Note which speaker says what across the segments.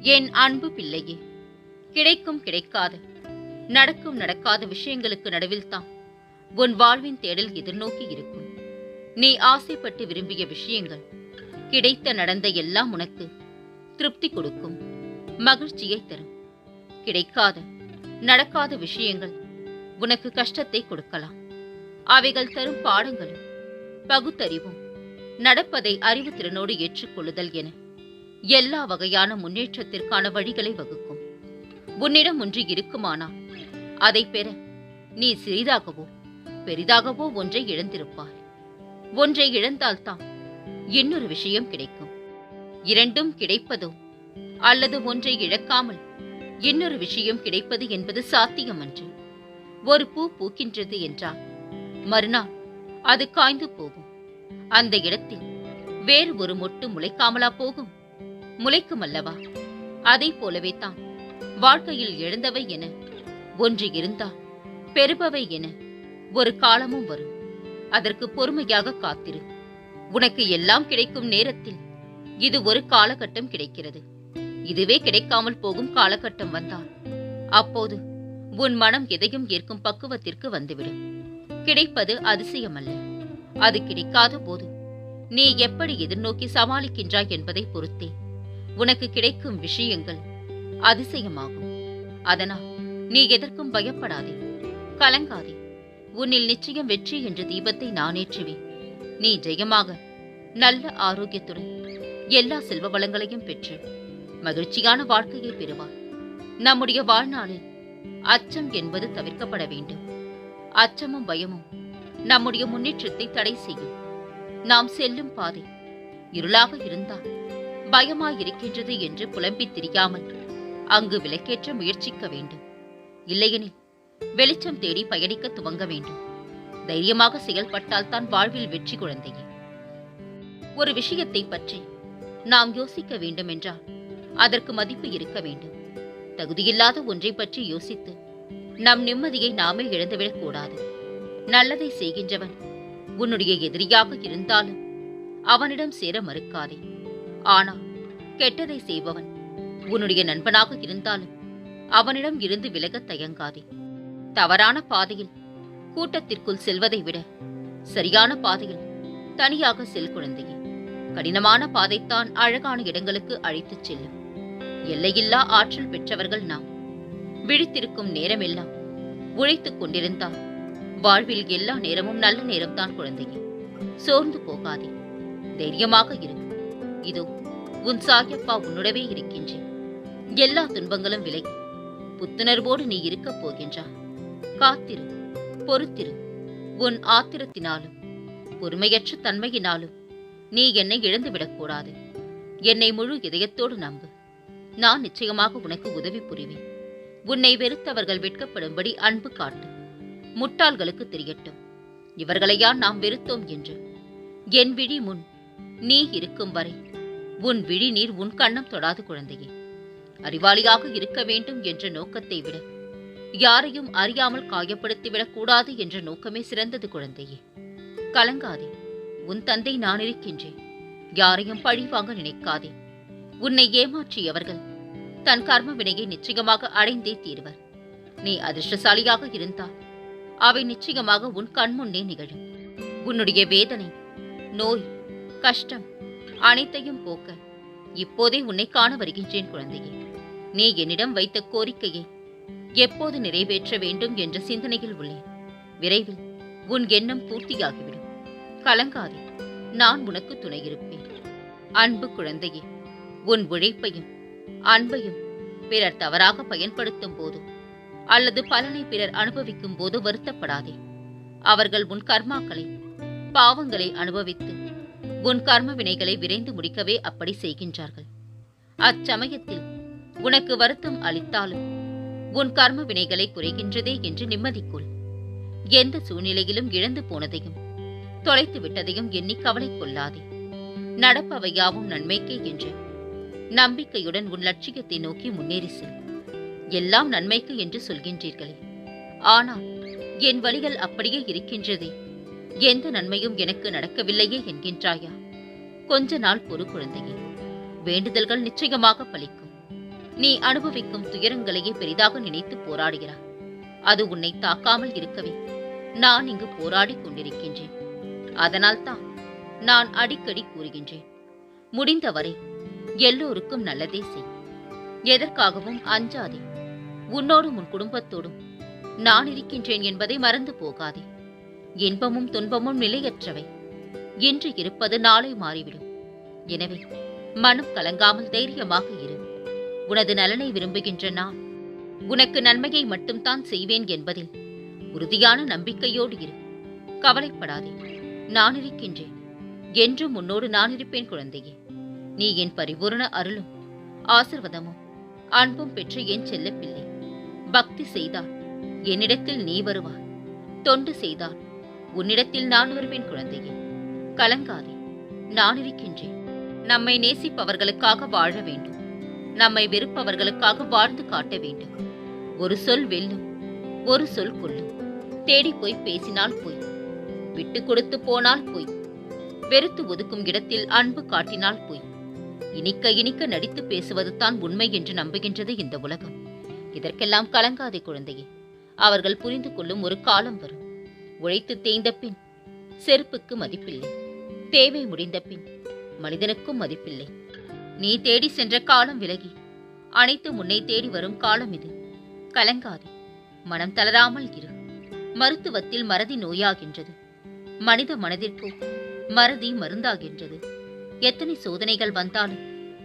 Speaker 1: என் அன்பு பிள்ளையே கிடைக்கும் கிடைக்காத நடக்கும் நடக்காத விஷயங்களுக்கு நடுவில்தான் உன் வாழ்வின் தேடல் எதிர்நோக்கி இருக்கும். நீ ஆசைப்பட்டு விரும்பிய விஷயங்கள் கிடைத்த நடந்த எல்லாம் உனக்கு திருப்தி கொடுக்கும் மகிழ்ச்சியை தரும். கிடைக்காத நடக்காத விஷயங்கள் உனக்கு கஷ்டத்தை கொடுக்கலாம். அவைகள் தரும் பாடங்களும் பகுத்தறிவும் நடப்பதை அறிவு திறனோடு ஏற்றுக்கொள்ளுதல் என எல்லா வகையான முன்னேற்றத்திற்கான வழிகளை வகுக்கும். உன்னிடம் ஒன்று இருக்குமானால் அதை பெற நீ சிறிதாகவோ பெரிதாகவோ ஒன்றை இழந்திருப்பாய். ஒன்றை இழந்தால்தான் இன்னொரு விஷயம் கிடைக்கும். இரண்டும் கிடைப்பதோ அல்லது ஒன்றை இழக்காமல் இன்னொரு விஷயம் கிடைப்பது என்பது சாத்தியமன்று. ஒரு பூ பூக்கின்றது என்றால் மறுநாள் அது காய்ந்து போகும். அந்த இடத்தில் வேறு ஒரு மொட்டு முளைக்காமலா போகும்? முளைக்கும் அல்லவா அதை போலவே தான் வாழ்க்கையில் எழுந்தவை என ஒன்று இருந்தால் பெறுபவை என ஒரு காலமும் வரும். அதற்கு பொறுமையாக காத்திரு. உனக்கு எல்லாம் கிடைக்கும் நேரத்தில் இது ஒரு காலகட்டம் கிடைக்கிறது. இதுவே கிடைக்காமல் போகும் காலகட்டம் வந்தால் அப்போது உன் மனம் எதையும் ஏற்கும் பக்குவத்திற்கு வந்துவிடும். கிடைப்பது அதிசயமல்ல. அது கிடைக்காத போது நீ எப்படி எதிர்நோக்கி சமாளிக்கின்றாய் என்பதை பொறுத்தே. உனக்கு கிடைக்கும் விஷயங்கள் அதிசயமாகும். அதனால் நீ எதற்கும் பயப்படாதே. கலங்காதே. உன்னில் நிச்சயம் வெற்றி என்ற தீபத்தை நான் ஏற்றுவேன். நீ ஜெயமாக நல்ல ஆரோக்கியத்துடன் எல்லா செல்வ வளங்களையும் பெற்று மகிழ்ச்சியான வாழ்க்கையை பெறுவார் நம்முடைய வாழ்நாளில் அச்சம் என்பது தவிர்க்கப்பட வேண்டும். அச்சமும் பயமும் நம்முடைய முன்னேற்றத்தை தடை செய்யும். நாம் செல்லும் பாதை இருளாக இருந்தால் பயமாயிருக்கின்றது என்று புலம்பித் திரியாமல் அங்கு விளக்கேற்ற முயற்சிக்க வேண்டும். இல்லையெனில் வெளிச்சம் தேடி பயணிக்க துவங்க வேண்டும். தைரியமாக செயல்பட்டால் தான் வாழ்வில் வெற்றி குழந்தையே. ஒரு விஷயத்தை பற்றி நாம் யோசிக்க வேண்டும் என்றால் அதற்கு மதிப்பு இருக்க வேண்டும். தகுதியில்லாத ஒன்றை பற்றி யோசித்து நம் நிம்மதியை நாமே இழந்துவிடக் கூடாது. நல்லதை செய்கின்றவன் உன்னுடைய எதிரியாக இருந்தாலும் அவனிடம் சேர மறுக்காதே. ஆனால் கெட்டதை செய்பவன் உன்னுடைய நண்பனாக இருந்தாலும் அவனிடம் இருந்து விலகத் தயங்காதே. தவறான பாதையில் கூட்டத்திற்குள் செல்வதை விட சரியான பாதையில் தனியாக செல் குழந்தையே. கடினமான பாதைத்தான் அழகான இடங்களுக்கு அழைத்துச் செல்லும். எல்லையில்லா ஆற்றல் பெற்றவர்கள் நாம். விழித்திருக்கும் நேரமெல்லாம் உழைத்துக் கொண்டிருந்தால் வாழ்வில் எல்லா நேரமும் நல்ல நேரம்தான் குழந்தையே. சோர்ந்து போகாதே. தைரியமாக இருக்கும் இதோ உன் சாயப்பா உன்னுடவே இருக்கின்றேன். எல்லா துன்பங்களும் விலகி புத்துணர்வோடு நீ இருக்கப் போகின்றாய். காத்திரு பொறுத்திரு. உன் ஆத்திரத்தினாலும் பொறுமையற்ற தன்மையினாலும் நீ என்னை இழந்துவிடக்கூடாது என்னை முழு இதயத்தோடு நம்பு. நான் நிச்சயமாக உனக்கு உதவி புரிவேன். உன்னை வெறுத்தவர்கள் வெட்கப்படும்படி அன்பு காட்டு. முட்டாள்களுக்கு தெரியட்டும். இவர்களையா நாம் வெறுத்தோம் என்று. என் விழி முன் நீ இருக்கும் வரை உன் விழி நீர் உன் கண்ணம் தொடாது குழந்தையே. அறிவாளியாக இருக்க வேண்டும் என்ற நோக்கத்தை விட யாரையும் அறியாமல் காயப்படுத்திவிடக் கூடாது என்ற நோக்கமே சிறந்தது குழந்தையே. கலங்காதே உன் தந்தை நான் இருக்கின்றேன். யாரையும் பழிவாங்க நினைக்காதே. உன்னை ஏமாற்றியவர்கள் தன் கர்ம வினையை நிச்சயமாக அடைந்தே தீர்வர். நீ அதிர்ஷ்டசாலியாக இருந்தால் அவை நிச்சயமாக உன் கண்முன்னே நிகழும். உன்னுடைய வேதனை நோய் கஷ்டம். அனைத்தையும் போக்க. இப்போதே உன்னை காண வருகின்றேன் குழந்தையே. நீ என்னிடம் வைத்த கோரிக்கையை எப்போது நிறைவேற்ற வேண்டும் என்ற சிந்தனையில் உள்ளேன். விரைவில் உன் எண்ணம் பூர்த்தியாகிவிடும். கலங்காதே. நான் உனக்கு துணை இருப்பேன். அன்பு குழந்தையே உன் உழைப்பையும் அன்பையும் பிறர் தவறாக பயன்படுத்தும் போது அல்லது பலனை பிறர் அனுபவிக்கும் போது வருத்தப்படாதே. அவர்கள் உன் கர்மாக்களை பாவங்களை அனுபவித்து உன் கர்ம வினைகளை விரைந்து முடிக்கவே அப்படி செய்கின்றார்கள். அச்சமயத்தில் உனக்கு வருத்தம் அளித்தாலும் உன் கர்ம வினைகளை குறைகின்றதே என்று நிம்மதிக்குள் எந்த சூழ்நிலையிலும் இழந்து போனதையும் தொலைத்து விட்டதையும் எண்ணி கவலை கொள்ளாதே. நடப்பவையாவும் நன்மைக்கே என்று நம்பிக்கையுடன் உன் லட்சியத்தை நோக்கி முன்னேறி செல். எல்லாம் நன்மைக்கு என்று சொல்கின்றீர்களே. ஆனால் என் வழிகள் அப்படியே இருக்கின்றதே. எந்த நன்மையும் எனக்கு நடக்கவில்லையே என்கின்றாயா? கொஞ்ச நாள் பொறு குழந்தையே வேண்டுதல்கள் நிச்சயமாக பலிக்கும். நீ அனுபவிக்கும் துயரங்களையே பெரிதாக நினைத்து போராடுகிறாய் அது உன்னை தாக்காமல் இருக்கவே நான் இங்கு போராடிக் கொண்டிருக்கின்றேன். அதனால்தான் நான் அடிக்கடி கூறுகின்றேன் முடிந்தவரை எல்லோருக்கும் நல்லதே செய். எதற்காகவும் அஞ்சாதே உன்னோடும் உன் குடும்பத்தோடும் நான் இருக்கின்றேன் என்பதை மறந்து போகாதே. இன்பமும் துன்பமும் நிலையற்றவை. இன்று இருப்பது நாளை மாறிவிடும். எனவே மனம் கலங்காமல் தைரியமாக இரு. உனது நலனை விரும்புகின்ற நான் உனக்கு நன்மையை மட்டும்தான் செய்வேன் என்பதில் உறுதியான நம்பிக்கையோடு இரு. கவலைப்படாதே நான் இருக்கின்றேன். என்றும் உன்னோடு நான் இருப்பேன் குழந்தையே. நீ என் பரிபூரண அருளும் ஆசிர்வாதமும் அன்பும் பெற்று என் செல்லப்பிள்ளை. பக்தி செய்தால் என்னிடத்தில் நீ வருவாய். தொண்டு செய்தால் உன்னிடத்தில் நான் வருவேன் குழந்தையே. கலங்காதே. நான் இருக்கின்றேன். நம்மை நேசிப்பவர்களுக்காக வாழ வேண்டும். நம்மை வெறுப்பவர்களுக்காக வாழ்ந்து காட்ட வேண்டும். ஒரு சொல் வெல்லும். ஒரு சொல் கொல்லும். தேடி போய் பேசினால் போய். விட்டு கொடுத்து போனால் போய். வெறுத்து ஒதுக்கும் இடத்தில் அன்பு காட்டினால் போய். இனிக்க இனிக்க நடித்து பேசுவது தான் உண்மை என்று நம்புகின்றது இந்த உலகம். இதற்கெல்லாம் கலங்காதே குழந்தையே. அவர்கள் புரிந்து கொள்ளும் ஒரு காலம் வரும். உழைத்து தேய்ந்த பின் செருப்புக்கு மதிப்பில்லை. தேவை முடிந்த பின் மனிதனுக்கும் மதிப்பில்லை. நீ தேடி சென்ற காலம் விலகி அனைத்து முன்னை தேடி வரும் காலம் இது. கலங்காதே மனம் தளராமல் இரு. மருத்துவத்தில் மறதி நோயாகின்றது. மனித மனதிற்கோ மறதி மருந்தாகின்றது. எத்தனை சோதனைகள் வந்தாலும்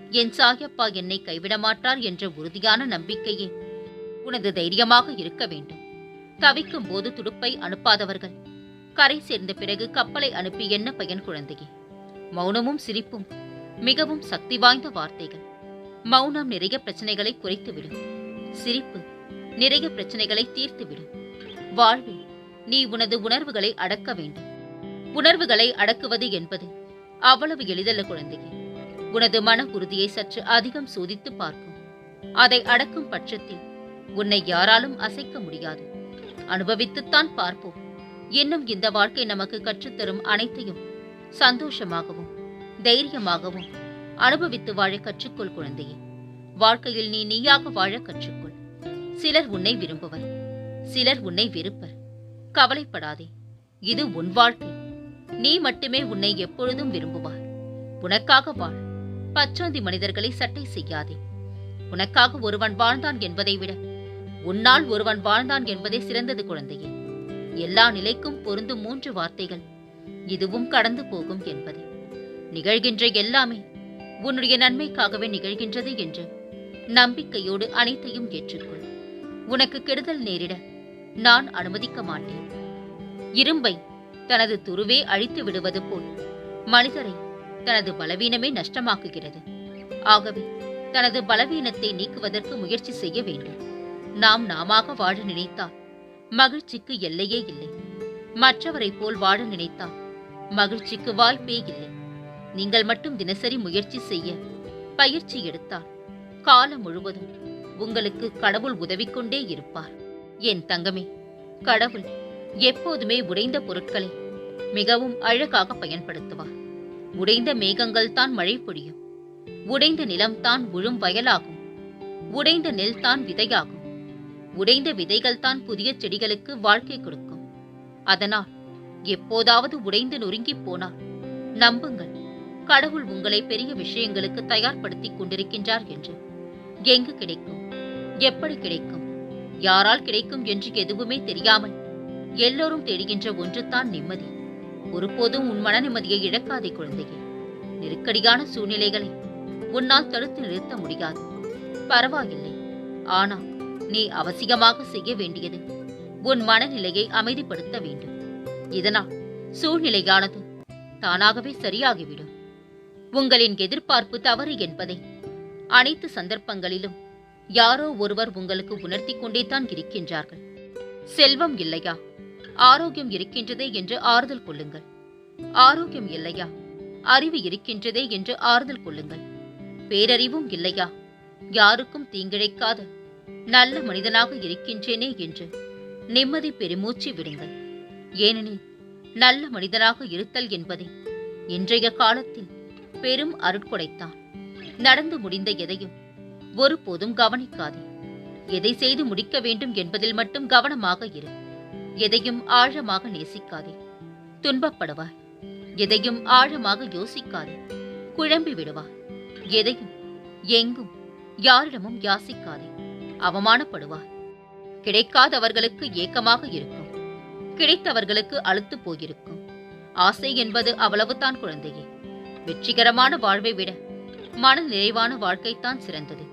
Speaker 1: என் சாயப்பா என்னை கைவிட மாட்டார் என்ற உறுதியான நம்பிக்கையே உனது தைரியமாக இருக்க வேண்டும். தவிக்கும் போது துடுப்பை அனுப்பாதவர்கள். கரை சேர்ந்த பிறகு கப்பலை அனுப்பி என்ன பயன் குழந்தையே? மௌனமும் சிரிப்பும் மிகவும் சக்தி வாய்ந்த வார்த்தைகள். மௌனம் நிறைய பிரச்சனைகளை குறைத்துவிடும். சிரிப்பு நிறைய பிரச்சனைகளை தீர்த்துவிடும். வாழ்வில் நீ உனது உணர்வுகளை அடக்க வேண்டும். உணர்வுகளை அடக்குவது என்பது அவ்வளவு எளிதல்ல குழந்தையே. உனது மன உறுதியை சற்று அதிகம் சோதித்து பார்க்கும் அதை அடக்கும் பட்சத்தில் உன்னை யாராலும் அசைக்க முடியாது. அனுபவித்துத்தான் பார்ப்போம். இன்னும் இந்த வாழ்க்கை நமக்கு கற்றுத்தரும் அனைத்தையும் சந்தோஷமாகவும் தைரியமாகவும் அனுபவித்து வாழ கற்றுக்கொள் குழந்தையே. வாழ்க்கையில் நீ நீயாக வாழ கற்றுக்கொள். சிலர் உன்னை விரும்புவர் சிலர் உன்னை வெறுப்பர். கவலைப்படாதே இது உன் வாழ்க்கை. நீ மட்டுமே உன்னை எப்பொழுதும் விரும்புவார் உனக்காக வாழ். பச்சோந்தி மனிதர்களை சட்டை செய்யாதே. உனக்காக ஒருவன் வாழ்ந்தான் என்பதை விட உன்னால் ஒருவன் வாழ்ந்தான் என்பதே சிறந்தது குழந்தையே. எல்லா நிலைக்கும் பொருந்தும் மூன்று வார்த்தைகள். இதுவும் கடந்து போகும் என்பதே. நிகழ்கின்ற எல்லாமே உன்னுடைய நன்மைக்காகவே நிகழ்கின்றது என்று நம்பிக்கையோடு அனைத்தையும் ஏற்றுக்கொள். உனக்கு கெடுதல் நேரிட நான் அனுமதிக்க மாட்டேன். இரும்பை தனது துருவே அழித்து விடுவது போல் மனிதரை தனது பலவீனமே நஷ்டமாக்குகிறது. ஆகவே தனது பலவீனத்தை நீக்குவதற்கு முயற்சி செய்ய வேண்டும். நாம் நாமாக வாழ நினைத்தால் மகிழ்ச்சிக்கு எல்லையே இல்லை. மற்றவரைப் போல் வாழ நினைத்தால் மகிழ்ச்சிக்கு வாய்ப்பே இல்லை. நீங்கள் மட்டும் தினசரி முயற்சி செய்ய பயிற்சி எடுத்தால் காலம் முழுவதும் உங்களுக்கு கடவுள் உதவி கொண்டே இருப்பார். என் தங்கமே கடவுள் எப்போதுமே உடைந்த பொருட்களை மிகவும் அழகாக பயன்படுத்துவார். உடைந்த மேகங்கள் தான் மழை பொழியும். உடைந்த நிலம் தான் உழும் வயலாகும். உடைந்த நெல் தான் விதையாகும். உடைந்த விதைகள் தான் புதிய செடிகளுக்கு வாழ்க்கை கொடுக்கும். அதனால் எப்போதாவது உடைந்து நொறுங்கிப் போனால் நம்புங்கள் கடவுள் உங்களை பெரிய விஷயங்களுக்கு தயார்படுத்திக் கொண்டிருக்கின்றார் என்று. எங்கு கிடைக்கும் எப்படி கிடைக்கும் யாரால் கிடைக்கும் என்று எதுவுமே தெரியாமல் எல்லோரும் தேடுகின்ற ஒன்றுதான் நிம்மதி. ஒருபோதும் உன் மன நிம்மதியை இழக்காதே குழந்தையே. நெருக்கடியான சூழ்நிலைகளை உன்னால் தடுத்து நிறுத்த முடியாது. பரவாயில்லை. ஆனால் நீ அவசியமாக செய்ய வேண்டியது. உன் மனநிலையை அமைதிப்படுத்த வேண்டும். இதனால் சூழ்நிலையானது தானாகவே சரியாகிவிடும். உங்களின் எதிர்பார்ப்பு தவறு என்பதை அனைத்து சந்தர்ப்பங்களிலும் யாரோ ஒருவர் உங்களுக்கு உணர்த்திக் கொண்டேதான் இருக்கின்றார்கள். செல்வம் இல்லையா? ஆரோக்கியம் இருக்கின்றதே என்று ஆறுதல் கொள்ளுங்கள். ஆரோக்கியம் இல்லையா? அறிவு இருக்கின்றதே என்று ஆறுதல் கொள்ளுங்கள். பேரறிவும் இல்லையா? யாருக்கும் தீங்கிழைக்காத நல்ல மனிதனாக இருக்கின்றேனே என்று. நிம்மதி பெருமூச்சு விடுங்கள். ஏனெனில் நல்ல மனிதனாக இருத்தல் என்பதே இன்றைய காலத்தில் பெரும் அருட்கொடைத்தான். நடந்து முடிந்த எதையும் ஒருபோதும் கவனிக்காதே. எதை செய்து முடிக்க வேண்டும் என்பதில் மட்டும் கவனமாக இரு. எதையும் ஆழமாக நேசிக்காதே. துன்பப்படுவாய். எதையும் ஆழமாக யோசிக்காதே. குழம்பி விடுவாய் எதையும் எங்கும் யாரிடமும் யாசிக்காதே. அவமானப்படுவார். கிடைக்காதவர்களுக்கு ஏக்கமாக இருக்கும். கிடைத்தவர்களுக்கு அழுத்து போயிருக்கும். ஆசை என்பது அவ்வளவுதான் குழந்தையே. வெற்றிகரமான வாழ்வை விட மன நிறைவான வாழ்க்கைத்தான் சிறந்தது.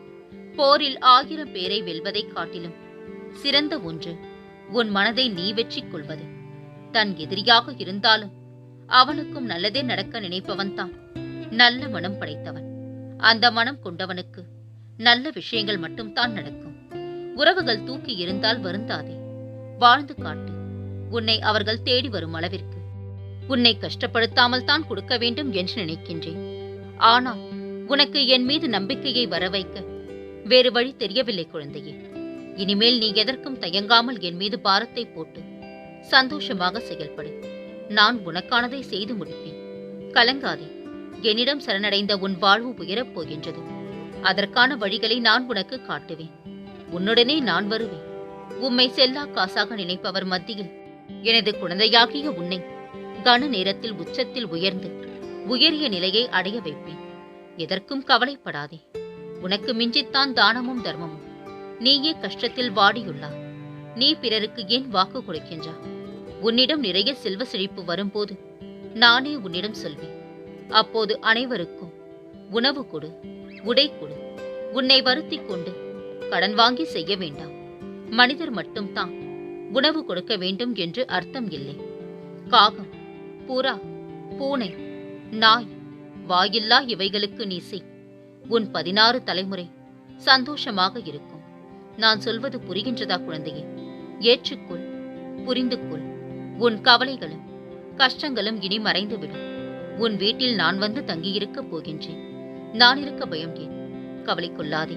Speaker 1: போரில் ஆயிரம் பேரை வெல்வதைக் காட்டிலும் சிறந்த ஒன்று உன் மனதை நீ வெற்றி கொள்வது. தன் எதிரியாக இருந்தாலும் அவனுக்கும் நல்லதே நடக்க நினைப்பவன்தான் நல்ல மனம் படைத்தவன். அந்த மனம் கொண்டவனுக்கு நல்ல விஷயங்கள் மட்டும்தான் நடக்கும். உறவுகள் தூக்கி இருந்தால் வருந்தாதே. வாழ்ந்து காட்டு. உன்னை அவர்கள் தேடி வரும் அளவிற்கு. உன்னை கஷ்டப்படுத்தாமல் தான் கொடுக்க வேண்டும் என்று நினைக்கின்றேன். ஆனால் உனக்கு என் மீது நம்பிக்கையை வர வைக்க வேறு வழி தெரியவில்லை குழந்தையே. இனிமேல் நீ எதற்கும் தயங்காமல் என் மீது பாரத்தை போட்டு சந்தோஷமாக செயல்படு. நான் உனக்கானதை செய்து முடிப்பேன். கலங்காதே. என்னிடம் சரணடைந்த உன் வாழ்வு உயரப் போகின்றது. அதற்கான வழிகளை நான் உனக்கு காட்டுவேன். உன்னுடனே நான் வருவேன். உம்மை செல்லா காசாக நினைப்பவர் மத்தியில் எனது குழந்தையாகிய உன்னை கன நேரத்தில் உச்சத்தில் உயர்ந்து உயரிய நிலையை அடைய வைப்பேன். எதற்கும் கவலைப்படாதே. உனக்கு மிஞ்சித்தான் தானமும் தர்மமும். நீயே கஷ்டத்தில் வாடியுள்ளா நீ பிறருக்கு ஏன் வாக்கு கொடுக்கின்றா? உன்னிடம் நிறைய செல்வ செழிப்பு வரும்போது நானே உன்னிடம் சொல்வேன். அப்போது அனைவருக்கும் உணவு கொடு உடை கொடு உன்னை வருத்திக் கொண்டு கடன் வாங்கி செய்ய வேண்டாம். மனிதர் மட்டும்தான் உணவு கொடுக்க வேண்டும் என்று அர்த்தம் இல்லை. காகம் புறா பூனை நாய் வாயில்லா இவைகளுக்கு நீ செய். உன் பதினாறு தலைமுறை சந்தோஷமாக இருக்கும். நான் சொல்வது புரிகின்றதா குழந்தையே? ஏற்றுக்கொள் புரிந்து கொள் உன் கவலைகளும் கஷ்டங்களும் இனி மறைந்துவிடும். உன் வீட்டில் நான் வந்து தங்கியிருக்கப் போகின்றேன். நான் இருக்க பயம் ஏன்? கவலை கொள்ளாதே